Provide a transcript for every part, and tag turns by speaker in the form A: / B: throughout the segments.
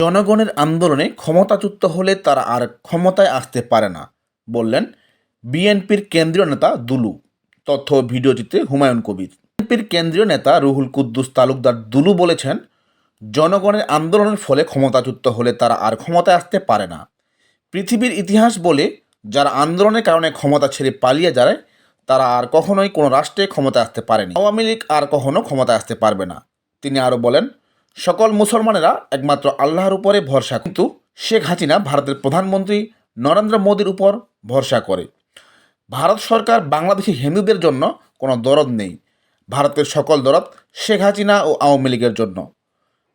A: জনগণের আন্দোলনে ক্ষমতাচ্যুত হলে তারা আর ক্ষমতায় আসতে পারে না, বললেন বিএনপির কেন্দ্রীয় নেতা দুলু। তথ্য ভিডিওটিতে হুমায়ুন কবির। বিএনপির কেন্দ্রীয় নেতা রুহুল কুদ্দুস তালুকদার দুলু বলেছেন, জনগণের আন্দোলনের ফলে ক্ষমতাচ্যুত হলে তারা আর ক্ষমতায় আসতে পারে না। পৃথিবীর ইতিহাস বলে, যারা আন্দোলনের কারণে ক্ষমতা ছেড়ে পালিয়ে যায়, তারা আর কখনোই কোনো রাষ্ট্রে ক্ষমতায় আসতে পারেনি। আওয়ামী লীগ আর কখনো ক্ষমতায় আসতে পারবে না। তিনি আরও বলেন সকল মুসলমানেরা একমাত্র আল্লাহর উপরে ভরসা কিন্তু শেখ হাসিনা ভারতের প্রধানমন্ত্রী নরেন্দ্র মোদীর উপর ভরসা করে। ভারত সরকার বাংলাদেশি হিন্দুদের জন্য কোনো দরদ নেই। ভারতের সকল দরদ শেখ হাসিনা ও আওয়ামী লীগের জন্য।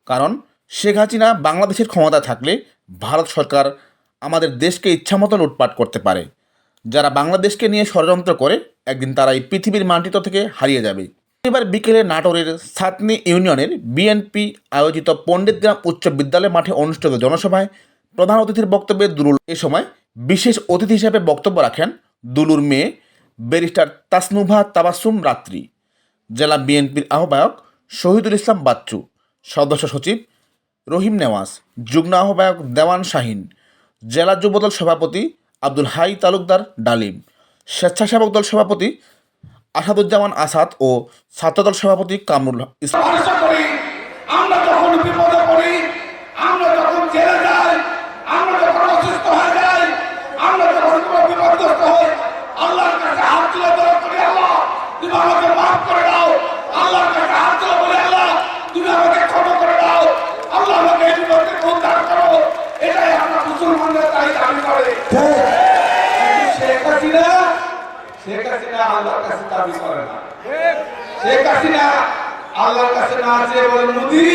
A: কারণ শেখ হাসিনা বাংলাদেশের ক্ষমতা থাকলে ভারত সরকার আমাদের দেশকে ইচ্ছামতো লুটপাট করতে পারে। যারা বাংলাদেশকে নিয়ে ষড়যন্ত্র করে, একদিন তারা এই পৃথিবীর মানচিত্র থেকে হারিয়ে যাবে। এবার বিকেলে নাটোরের সাতনি ইউনিয়নের বিএনপি আয়োজিত পণ্ডিতগ্রাম উচ্চ বিদ্যালয় মাঠে অনুষ্ঠিত জনসভায় প্রধান অতিথির বক্তব্যে দুলুল এ সময় বিশেষ অতিথি হিসেবে বক্তব্য রাখেন দুলুর মেয়ে ব্যারিস্টার তাসনুভা তাবাসুম রাত্রি, জেলা বিএনপির আহ্বায়ক শহীদুল ইসলাম বাচ্চু, সদস্য সচিব রহিম নেওয়াজ, যুগ্ম আহ্বায়ক দেওয়ান শাহিন, জেলা যুবদল সভাপতি আব্দুল হাই তালুকদার ডালিম, স্বেচ্ছাসেবক দল সভাপতি আসাদুজ্জামান আসাদ ও ছাত্রদল সভাপতি কামরুল ইসলাম।
B: আমরা যখন বিপদে পড়ি আমরা যখন জেলে যাই আমরা যখন অসুস্থ হয়ে যাই আমরা যখন কোনো বিপদগ্রস্ত হই আল্লাহর কাছে হাত তুলে দোয়া করি আল্লাহ তুমি আমাকে মাফ করে দাও আল্লাহর কাছে হাত তুলে বলি আল্লাহ তুমি আমাকে ক্ষমা করে দাও আল্লাহ আমাকে এই বিপদ থেকে উদ্ধার করো এটাই আমরা মুসলমানদের তাই দাবি করে কিন্তু শেখ হাসিনা হাসিনা আল্লাহর কাছে দাবি করে না। শেখ হাসিনা আল্লাহর কাছে না চেয়ে বলে মোদি